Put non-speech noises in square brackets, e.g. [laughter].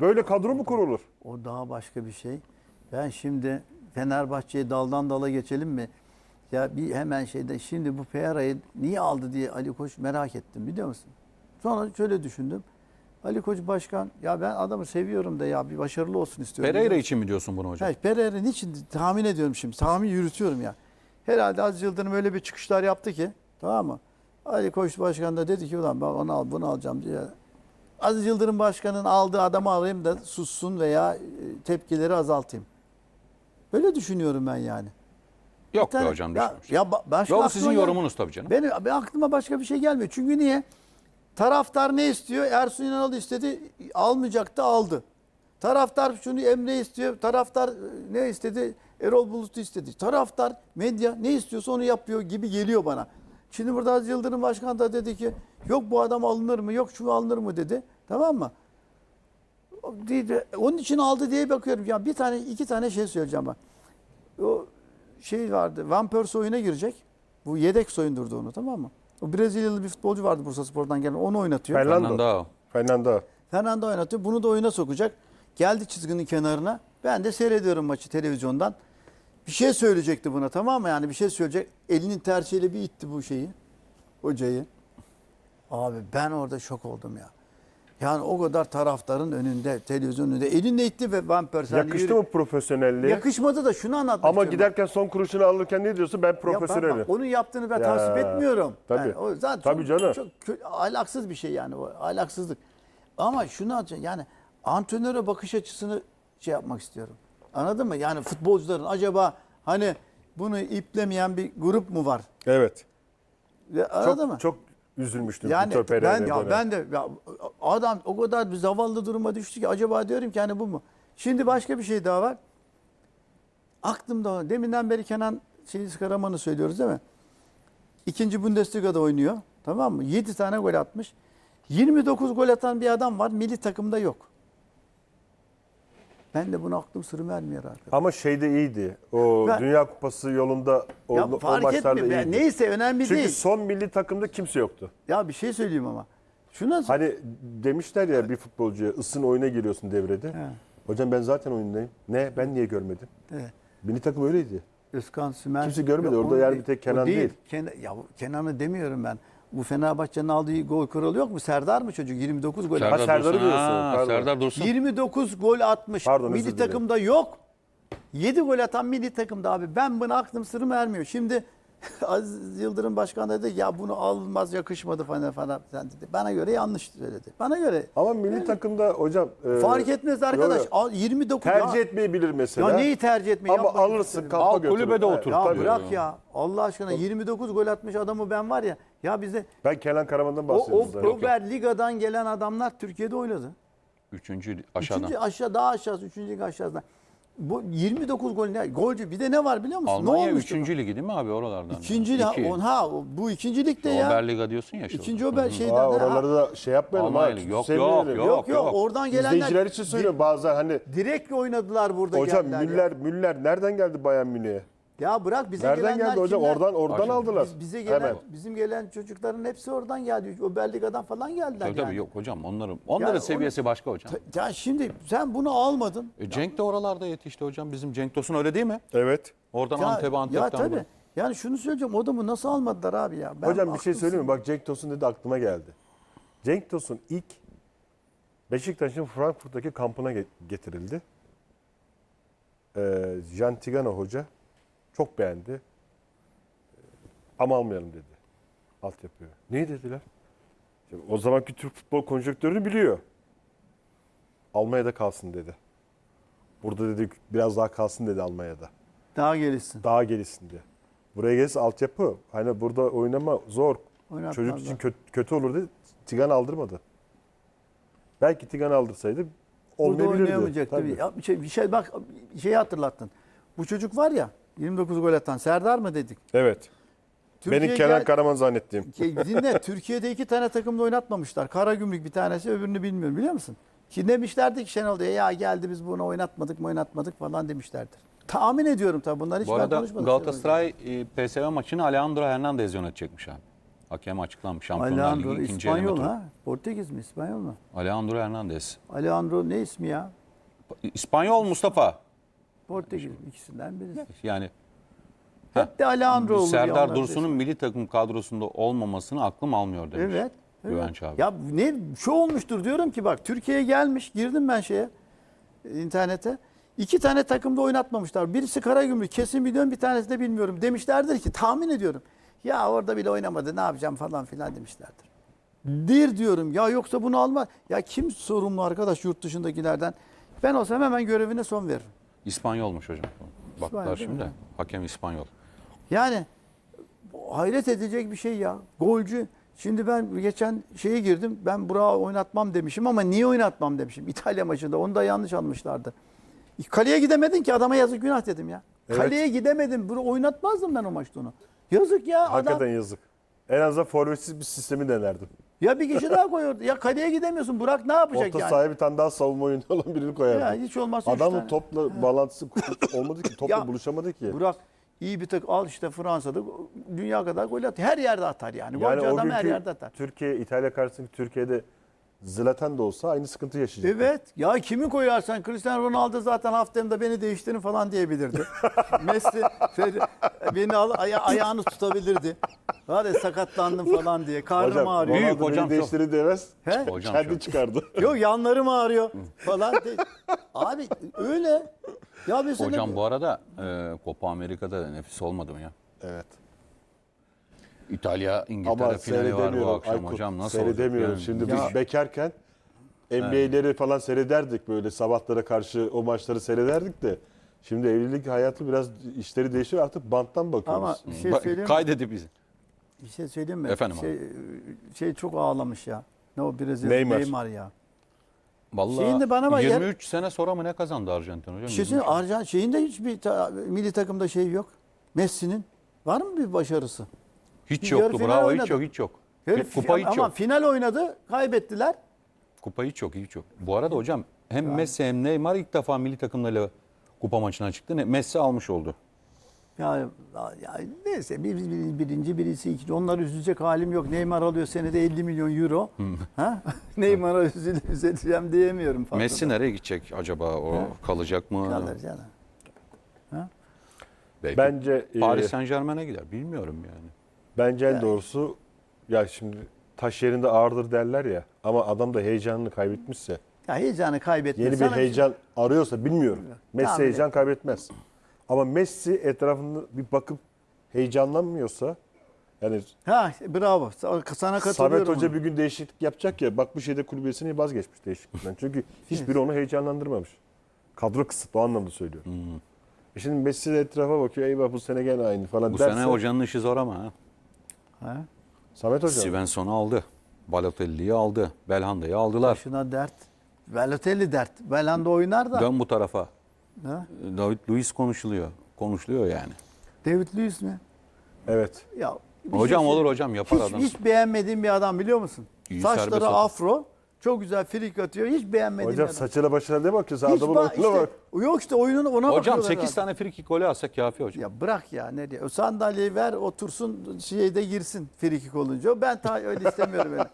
Böyle kadro mu kurulur? O daha başka bir şey. Ben şimdi Fenerbahçe'ye daldan dala geçelim mi? Ya bir hemen şeyde şimdi bu Pereira'yı niye aldı diye Ali Koç merak ettim biliyor musun? Sonra şöyle düşündüm. Ali Koç başkan ya ben adamı seviyorum da ya bir başarılı olsun istiyorum. Pereira için mi diyorsun bunu hocam? Hayır, Pereira niçin tahmin ediyorum şimdi. Tahmin yürütüyorum ya. Herhalde Aziz Yıldırım öyle bir çıkışlar yaptı ki tamam mı? Ali Koç Başkan da dedi ki ulan ben onu al bunu alacağım diye. Aziz Yıldırım Başkan'ın aldığı adamı alayım da sussun veya e, tepkileri azaltayım. Böyle düşünüyorum ben yani. Yok tane- be hocam ya, düşünmüş. ya ba- başka Yok, sizin yorumunuz tabii canım. Benim, benim aklıma başka bir şey gelmiyor. Çünkü niye? Taraftar ne istiyor? Ersun Yanal istedi, almayacaktı, aldı. Taraftar şunu Emre istiyor, taraftar e, ne istedi? Erol Bulut istedi. Taraftar, medya ne istiyorsa onu yapıyor gibi geliyor bana. Şimdi burada Aziz Yıldırım Başkan da dedi ki yok bu adam alınır mı, yok şu alınır mı dedi. Tamam mı? O dedi, Onun için aldı diye bakıyorum. Ya bir tane, iki tane şey söyleyeceğim ben. O şey vardı. Van Persie oyuna girecek. Bu yedek soyundurdu onu tamam mı? O Brezilyalı bir futbolcu vardı Bursa Spor'dan gelen. Onu oynatıyor. Fernando. Fernando. Fernando. Fernando oynatıyor. Bunu da oyuna sokacak. Geldi çizginin kenarına. Ben de seyrediyorum maçı televizyondan. Bir şey söyleyecekti buna tamam mı? Yani bir şey söyleyecek. Elinin tersiyle bir itti bu şeyi. Hocayı. Abi ben orada şok oldum ya. Yani o kadar taraftarın önünde, televizyon önünde. Elinde itti ve Van Persie. hani Yakıştı yürü- mı profesyonelliğe? Yakışmadı da şunu anlatmak Ama istiyorum. giderken son kuruşunu alırken ne diyorsun? Ben Ya ben profesyonelim. bak, onun yaptığını ben tasvip etmiyorum. tabii. Yani o zaten Tabii çok, canım. çok kö- ahlaksız bir şey yani o ahlaksızlık. Ama şunu anlatacağım yani antrenöre bakış açısını şey yapmak istiyorum. Anladın mı? Yani futbolcuların acaba hani bunu iplemeyen bir grup mu var? Evet. Ve Anladın Çok, mı? çok üzülmüştüm yani ben ya ben de ya, adam o kadar bir zavallı duruma düştü ki acaba diyorum ki hani bu mu? Şimdi başka bir şey daha var. Aklımda deminden beri Kenan Şeniz Karaman'ı söylüyoruz değil mi? İkinci Bundesliga'da oynuyor. Tamam mı? 7 tane gol atmış. 29 gol atan bir adam var. Milli takımda yok. Ben de bunu aklım sırrım vermiyor arkadaşlar. Ama şeyde iyiydi. O Ben- Dünya Kupası yolunda o, Ya o fark maçlarda etmiyor. iyiydi. Neyse önemli Çünkü değil. son milli takımda kimse yoktu. Ya bir şey söyleyeyim ama. Şuna Hani demişler ya bir futbolcuya ısın oyuna giriyorsun devrede. Hocam ben zaten oyundayım. Ne? Ben niye görmedim? Evet. Milli takım öyleydi. Özkan Sümer. Kimse görmedi. Orada yani bir tek Kenan değil. Ken- ya Kenan'ı demiyorum ben. Bu Fenerbahçe'nin aldığı gol kralı yok mu? Serdar mı çocuk? 29 gol atmış. Serdar'ı Dursun. diyorsun, Ha, pardon. Serdar Dursun. 29 gol atmış. Pardon, özür milli dilerim. takımda yok. 7 gol atan milli takımda abi. Ben buna aklım sırrım ermiyor. Şimdi [laughs] Aziz Yıldırım Başkan dedi ya bunu alınmaz yakışmadı falan falan falan dedi. Bana göre yanlış söyledi. Bana göre Ama milli takımda hocam e, fark etmez arkadaş. yok, yok. Al 29 tercih ya. etmeyebilir mesela. Ya neyi tercih etmeyi? Ama Yapmayın. alırsın kampa Al, götürür. kulübede Evet, otur. Ya tabii. bırak ya. Allah aşkına 29 gol atmış adamı ben var ya. Ya bize Ben Kenan Karaman'dan o, bahsediyorum o zaten. Prober Liga'dan gelen adamlar Türkiye'de oynadı. Üçüncü aşağıdan. Üçüncü aşağı daha aşağısı, üçüncü lig aşağıdan. Bu 29 gol ne? Golcü bir de ne var biliyor musun? Almanya ne olmuştu? üçüncü ligi değil mi abi oralardan? İkinci ha, İki. on, ha bu ikinci ligde ya. Oberliga diyorsun ya. işte. İkinci Ober şeyden. Aa, ha. oraları da şey yapmayalım. Almanya ha, Ligi. Yok, sevmeyelim. yok, yok, yok oradan gelenler İzleyiciler için söylüyorum bazen hani direkt oynadılar burada hocam geldiler ya. Müller Müller nereden geldi Bayern Münih'e? Ya bırak bize Nereden gelenler geldi hocam? kimler? Oradan oradan Aşağı. aldılar. Biz- bize gelen Hemen. bizim gelen çocukların hepsi oradan geldi. Oberliga'dan falan geldiler Tabii tabii yani. yok hocam onların onların Yani seviyesi başka hocam. Ya şimdi sen bunu almadın. E, Cenk de oralarda yetişti hocam. Bizim Cenk Tosun öyle değil mi? Evet. Oradan Ya, Antep'e ya Antep'ten. tabii. buraya. Yani şunu söyleyeceğim. O adamı nasıl almadılar abi ya? Ben hocam bir şey aklım söyleyeyim mi? Bak Cenk Tosun dedi aklıma geldi. Cenk Tosun ilk Beşiktaş'ın Frankfurt'taki kampına ge- getirildi. Ee, Jan Tigana hoca çok beğendi. Ee, Ama almayalım dedi. Altyapıya. Niye dediler? Şimdi o zamanki Türk futbol konjonktörünü biliyor. Almanya'da kalsın dedi. Burada dedi biraz daha kalsın dedi Almanya'da. Daha gelişsin. Daha gelişsin diye. Buraya gelirse altyapı. Hani burada oynama zor. Oynatmazlar. Çocuk için kötü, kötü olur dedi. Tigan aldırmadı. Belki Tigan aldırsaydı Burada olmayabilirdi. oynayamayacaktı. Tabii. Bir, şey, bir şey bak şeyi hatırlattın. Bu çocuk var ya 29 gol atan Serdar mı dedik? Evet. Türkiye Benim Kenan gel- Karaman zannettiğim. Dinle [laughs] Türkiye'de iki tane takımda oynatmamışlar. Karagümrük bir tanesi öbürünü bilmiyorum biliyor musun? Ki demişlerdi ki Şenol diye ya geldi biz bunu oynatmadık mı oynatmadık falan demişlerdir. Tahmin ediyorum tabii bunlar hiç Bu ben arada konuşmadım. Galatasaray e, PSV maçını Alejandro Hernandez yönetecekmiş abi. Hakem açıklanmış. Şampiyonlar Alejandro Ligi ikinci İspanyol turu. ha. Portekiz mi İspanyol mu? Alejandro Hernandez. Alejandro ne ismi ya? İspanyol Mustafa. Portekiz ikisinden birisi. Yani de Alejandro olur. Serdar Dursun'un milli takım kadrosunda olmamasını aklım almıyor demiş. Evet. evet. Güvenç abi. Ya ne şu olmuştur diyorum ki bak Türkiye'ye gelmiş girdim ben şeye internete. İki tane takımda oynatmamışlar. Birisi Karagümrük kesin biliyorum bir tanesi de bilmiyorum. Demişlerdir ki tahmin ediyorum. Ya orada bile oynamadı ne yapacağım falan filan demişlerdir. Dir diyorum ya yoksa bunu alma. Ya kim sorumlu arkadaş yurt dışındakilerden? Ben olsam hemen görevine son veririm. İspanyolmuş hocam. Baktılar değil şimdi. mi? Hakem İspanyol. Yani hayret edecek bir şey ya. Golcü. Şimdi ben geçen şeye girdim. Ben Burak'ı oynatmam demişim ama niye oynatmam demişim. İtalya maçında. Onu da yanlış almışlardı. Kaleye gidemedin ki adama yazık günah dedim ya. Evet. Kaleye gidemedim. Bunu oynatmazdım ben o maçta onu. Yazık ya Hakikaten adam. yazık. En azından forvetsiz bir sistemi denerdim. Ya bir kişi daha koyuyordu. Ya kaleye gidemiyorsun. Burak ne yapacak Orta yani? sahaya bir tane daha savunma oyunu [laughs] olan birini koyardım. Ya hiç olmazsa üç Adamın tane. topla bağlantısı [laughs] olmadı ki. Topla Ya, buluşamadı ki. Burak iyi bir tek al işte Fransa'da dünya kadar gol atıyor. Her yerde atar yani. yani Golcü adam her günkü yerde atar. Türkiye, İtalya karşısındaki Türkiye'de Zlatan da olsa aynı sıkıntı yaşayacak. Evet. Ya kimi koyarsan Cristiano Ronaldo zaten haftanında beni değiştirin falan diyebilirdi. [laughs] Messi beni al aya- ayağını tutabilirdi. Hadi sakatlandım falan diye. Karnım Hocam, ağrıyor. Büyük Ronaldo beni hocam çok. değiştirir demez. He? Hocam Kendi çok. çıkardı. [laughs] Yok yanlarım ağrıyor falan. de- Abi öyle. Ya mesela Hocam bu arada e, Copa Amerika'da da nefis olmadı mı ya? evet. İtalya, İngiltere Ama finali var bu akşam Aykut, hocam. Nasıl? Seyredemiyorum. yani? Şimdi Ya. biz bekarken NBA'leri falan seyrederdik böyle sabahlara karşı o maçları seyrederdik de. Şimdi evlilik hayatı biraz işleri değişiyor artık banttan bakıyoruz. ama bir şey söyleyeyim mi? kaydedi bizi. Bir şey söyleyeyim mi? Efendim şey, şey çok ağlamış ya. Ne o Brezilya Neymar. Neymar ya. Vallahi Şeyinde bana bak, yer- 23 sene sonra mı ne kazandı Arjantin hocam? Şey söyleyeyim mi? Arjan şeyinde hiçbir ta- milli takımda şey yok. Messi'nin var mı bir başarısı? Hiç Bir yoktu final bravo oynadı. hiç yok hiç yok. Herif, Kupa hiç ama yok. final oynadı, kaybettiler. Kupa hiç yok hiç yok. Bu arada hocam hem Messi hem Neymar ilk defa milli takımlarıyla kupa maçına çıktı. Ne- Messi almış oldu. Ya, ya neyse bir, bir- birinci birisi ikinci. Onları üzülecek halim yok. Neymar alıyor senede 50 milyon euro. ha? [laughs] Neymar'a üzül- üzüleceğim diyemiyorum fazla. Messi nereye gidecek acaba? O kalacak mı? Kalır canım. Belki Bence e, Paris Saint Germain'e gider. Bilmiyorum yani. Bence en doğrusu ya şimdi taş yerinde ağırdır derler ya ama adam da heyecanını kaybetmişse Ya heyecanı kaybetme. yeni bir Sana heyecan arıyorsa bilmiyorum. Messi Tahmin heyecan kaybetmez. Ama Messi etrafında bir bakıp heyecanlanmıyorsa yani Ha bravo. Sana katılıyorum. Samet Hoca ona. bir gün değişiklik yapacak ya bak bu şeyde kulübesini vazgeçmiş değişiklikten. Çünkü hiçbiri onu heyecanlandırmamış. Kadro kısıtlı o anlamda söylüyorum. E şimdi Messi de etrafa bakıyor eyvah bu sene gene aynı falan Bu derse. sene hocanın işi zor ama. Ha. Ha? Samet Hoca. Svensson'u aldı. Balotelli'yi aldı. Belhanda'yı aldılar. Başına dert. Balotelli dert. Belhanda oynar da. Dön bu tarafa. Ha? David Luiz konuşuluyor. Konuşuluyor yani. David Luiz mi? Evet. Ya Hocam şey- olur hocam yapar Hiç, adam. hiç beğenmediğim bir adam biliyor musun? İyi Saçları afro. Çok güzel frik atıyor. Hiç beğenmediğim Hocam adam. saçına başına ne bakıyorsun? Hiç Adamın ba- işte- bak. Yok işte oyununu ona Hocam bakıyorlar 8 herhalde. tane frikik golü atsak kafi hocam. Ya bırak ya ne diyor. O sandalyeyi ver otursun şeyde girsin frikik olunca. Ben ta öyle istemiyorum [laughs] öyle.